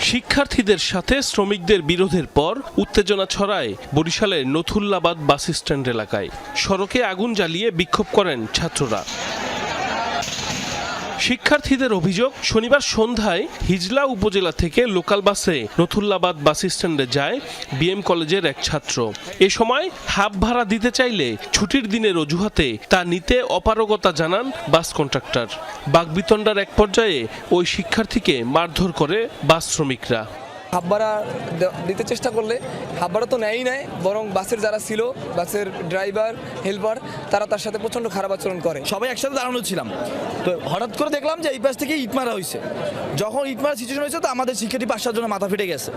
শিক্ষার্থীদের সাথে শ্রমিকদের বিরোধের পর উত্তেজনা ছড়ায় বরিশালের নথুল্লাবাদ বাস স্ট্যান্ড এলাকায়। সড়কে আগুন জ্বালিয়ে বিক্ষোভ করেন ছাত্ররা। শিক্ষার্থীদের অভিযোগ, শনিবার সন্ধ্যায় হিজলা উপজেলা থেকে লোকাল বাসে নথুল্লাবাদ বাস স্ট্যান্ডে যায় বিএম কলেজের এক ছাত্র। এ সময় হাফ ভাড়া দিতে চাইলে ছুটির দিনের অজুহাতে তা নিতে অপারগতা জানান বাস কন্ট্রাক্টর। বাগবিতণ্ডার এক পর্যায়ে ওই শিক্ষার্থীকে মারধর করে বাস শ্রমিকরা। ভাড়া দিতে চেষ্টা করলে ভাড়া তো নেয়ই নেয় বরং বাসের যারা ছিল, বাসের ড্রাইভার, হেল্পার, তারা তার সাথে প্রচণ্ড খারাপ আচরণ করে। সবাই একসাথে দাঁড়ানো ছিলাম। তো হঠাৎ করে দেখলাম যে এই পাশ থেকে ইট মারা হয়েছে যখন ইট মারা সিচুয়েশন হয়েছে, তো আমাদের শিক্ষার্থী পাঁচ জন্য মাথা ফেটে গেছে।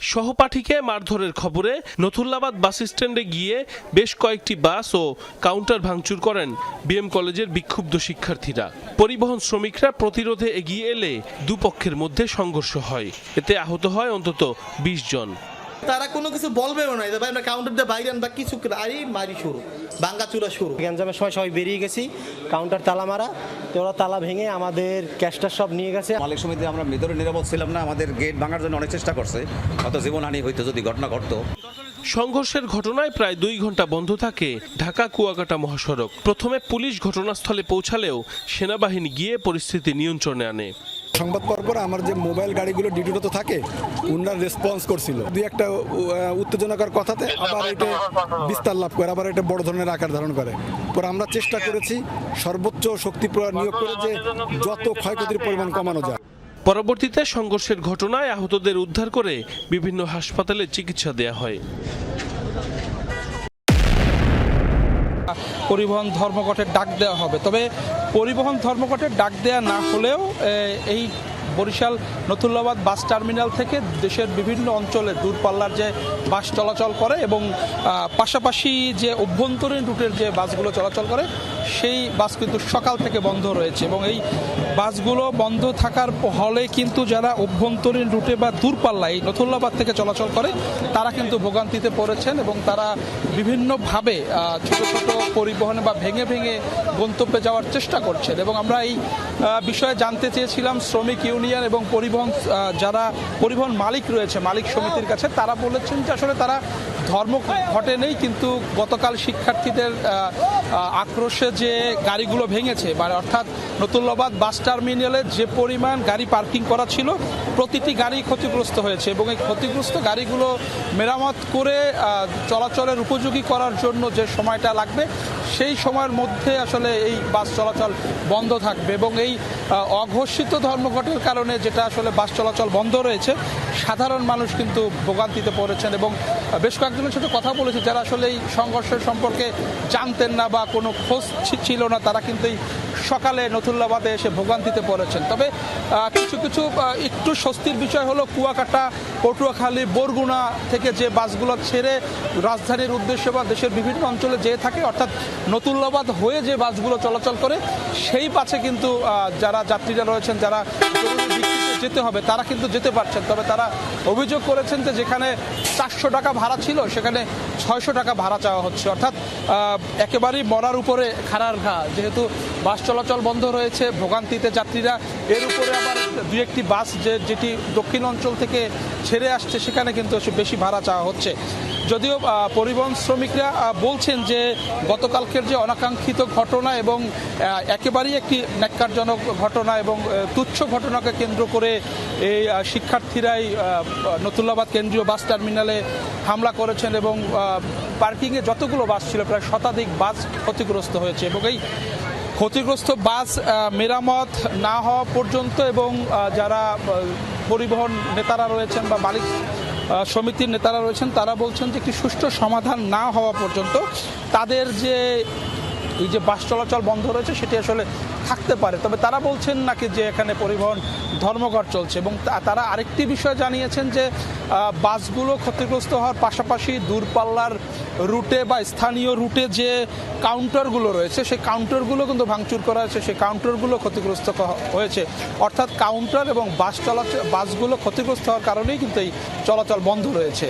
সহপাঠীকে মারধরের খবরে নথুল্লাবাদ বাস স্ট্যান্ডে গিয়ে বেশ কয়েকটি বাস ও কাউন্টার ভাঙচুর করেন বিএম কলেজের বিক্ষুব্ধ শিক্ষার্থীরা। পরিবহন শ্রমিকরা প্রতিরোধে এগিয়ে এলে দুপক্ষের মধ্যে সংঘর্ষ হয়। এতে আহত হয় অন্তত বিশ জন। তারা কোনো কিছু বলবেও না। যে ভাই আমরা কাউন্টার দিয়ে বাইরে আনবা কিছু আই মারি শুরু। ভাঙ্গা চূড়া শুরু। গ্যাঞ্জামের সময় সবাই বেরিয়ে গেছি। কাউন্টার তালা মারা। তো ওরা তালা ভেঙে আমাদের ক্যাশটা সব নিয়ে গেছে। মালিক সমিতি আমরা ভিতরে নিরাপদ ছিলাম না। আমাদের গেট ভাঙার জন্য অনেক চেষ্টা করছে। হয়তো জীবনহানি হইতো যদি ঘটনা ঘটতো। সংঘর্ষের ঘটনায় প্রায় দুই ঘণ্টা বন্ধ থাকে ঢাকা কুয়াকাটা মহাসড়ক। প্রথমে পুলিশ ঘটনাস্থলে পৌঁছালেও সেনাবাহিনী গিয়ে পরিস্থিতি নিয়ন্ত্রণে আনে। সংবাদ পর পর আমার যে মোবাইল গাড়িগুলো ডিউটিতে তো থাকে উনারা রেসপন্স করছিল। দুই একটা উত্তেজনাকর কথাতে আবার এটা বিস্তার লাভ করে আবার এটা বড় ধরনের আকার ধারণ করে। পরে আমরা চেষ্টা করেছি সর্বোচ্চ শক্তি প্রয়োগ নিয়োগ করে যে যত ক্ষয়ক্ষতির পরিমাণ কমানো যায়। পরবর্তীতে সংঘর্ষের ঘটনায় আহতদের উদ্ধার করে বিভিন্ন হাসপাতালে চিকিৎসা দেয়া হয়। পরিবহন ধর্মঘটের ডাক দেওয়া হবে। তবে পরিবহন ধর্মঘটের ডাক দেওয়া না হলেও এই বরিশাল নথুল্লাবাদ বাস টার্মিনাল থেকে দেশের বিভিন্ন অঞ্চলে দূরপাল্লার যে বাস চলাচল করে এবং পাশাপাশি যে অভ্যন্তরীণ রুটের যে বাসগুলো চলাচল করে সেই বাস কিন্তু সকাল থেকে বন্ধ রয়েছে এবং এই বাসগুলো বন্ধ থাকার হলে কিন্তু যারা অভ্যন্তরীণ রুটে বা দূরপাল্লায় নথুল্লাবাদ থেকে চলাচল করে, তারা কিন্তু ভোগান্তিতে পড়েছেন এবং তারা বিভিন্নভাবে ছোট ছোট পরিবহনে বা ভেঙে ভেঙে গন্তব্যে যাওয়ার চেষ্টা করছেন এবং আমরা এই বিষয়ে জানতে চেয়েছিলাম শ্রমিক ইউনিয়ন এবং পরিবহন যারা পরিবহন মালিক রয়েছে, মালিক সমিতির কাছে, তারা বলেছেন যে আসলে তারা ধর্ম ঘটে নেই, কিন্তু গতকাল শিক্ষার্থীদের আক্রোশে যে গাড়িগুলো ভেঙেছে মানে অর্থাৎ নতুল্লাবাদ বাস টার্মিনালে যে পরিমাণ গাড়ি পার্কিং করা ছিল, প্রতিটি গাড়ি ক্ষতিগ্রস্ত হয়েছে এবং এই ক্ষতিগ্রস্ত গাড়িগুলো মেরামত করে চলাচলের উপযোগী করার জন্য যে সময়টা লাগবে সেই সময়ের মধ্যে আসলে এই বাস চলাচল বন্ধ থাকবে এবং এই অঘোষিত ধর্মঘটের কারণে যেটা আসলে বাস চলাচল বন্ধ রয়েছে, সাধারণ মানুষ কিন্তু ভোগান্তিতে পড়েছেন এবং বেশ কয়েকজনের সাথে কথা বলেছে, যারা আসলে এই সংঘর্ষের সম্পর্কে জানতেন না বা কোনো খোঁজ ছিল না, তারা কিন্তু এই সকালে নথুল্লাবাদে এসে ভোগান্তিতে পড়েছেন। তবে কিছু কিছু একটু স্বস্তির বিষয় হলো কুয়াকাটা, পটুয়াখালী, বরগুনা থেকে যে বাসগুলো ছেড়ে রাজধানীর উদ্দেশ্যে বা দেশের বিভিন্ন অঞ্চলে যেয়ে থাকে, অর্থাৎ নতুল্লাবাদ হয়ে যে বাসগুলো চলাচল করে, সেই বাসে কিন্তু যারা যাত্রীরা রয়েছেন, যারা যেতে হবে, তারা কিন্তু যেতে পারছেন। তবে তারা অভিযোগ করেছেন যে যেখানে চারশো টাকা ভাড়া ছিল, সেখানে ছয়শো টাকা ভাড়া চাওয়া হচ্ছে। অর্থাৎ একেবারেই মরার উপরে খাড়ার ঘা। যেহেতু বাস চলাচল বন্ধ রয়েছে, ভোগান্তিতে যাত্রীরা। এর উপরে আবার দু একটি বাস যে, যেটি দক্ষিণ অঞ্চল থেকে ছেড়ে আসছে, সেখানে কিন্তু বেশি ভাড়া চাওয়া হচ্ছে। যদিও পরিবহন শ্রমিকরা বলছেন যে, গতকালকের যে অনাকাঙ্ক্ষিত ঘটনা এবং একেবারেই একটি ন্যাক্কারজনক ঘটনা এবং তুচ্ছ ঘটনাকে কেন্দ্র করে এই শিক্ষার্থীরাই নতুল্লাবাদ কেন্দ্রীয় বাস টার্মিনালে হামলা করেছেন এবং পার্কিংয়ে যতগুলো বাস ছিল, প্রায় শতাধিক বাস ক্ষতিগ্রস্ত হয়েছে এবং এই ক্ষতিগ্রস্ত বাস মেরামত না হওয়া পর্যন্ত এবং যারা পরিবহন নেতারা রয়েছেন বা মালিক সমিতির নেতারা রয়েছেন, তারা বলছেন যে একটি সুষ্ঠু সমাধান না হওয়া পর্যন্ত তাদের যে এই যে বাস চলাচল বন্ধ রয়েছে সেটি আসলে থাকতে পারে। তবে তারা বলছেন নাকি যে এখানে পরিবহন ধর্মঘট চলছে এবং তারা আরেকটি বিষয় জানিয়েছেন যে বাসগুলো ক্ষতিগ্রস্ত হওয়ার পাশাপাশি দূরপাল্লার রুটে বা স্থানীয় রুটে যে কাউন্টারগুলো রয়েছে, সেই কাউন্টারগুলো কিন্তু ভাঙচুর করা হয়েছে। সেই কাউন্টারগুলো ক্ষতিগ্রস্ত হয়েছে। অর্থাৎ কাউন্টার এবং বাস চলাচল, বাসগুলো ক্ষতিগ্রস্ত হওয়ার কারণেই কিন্তু এই চলাচল বন্ধ রয়েছে।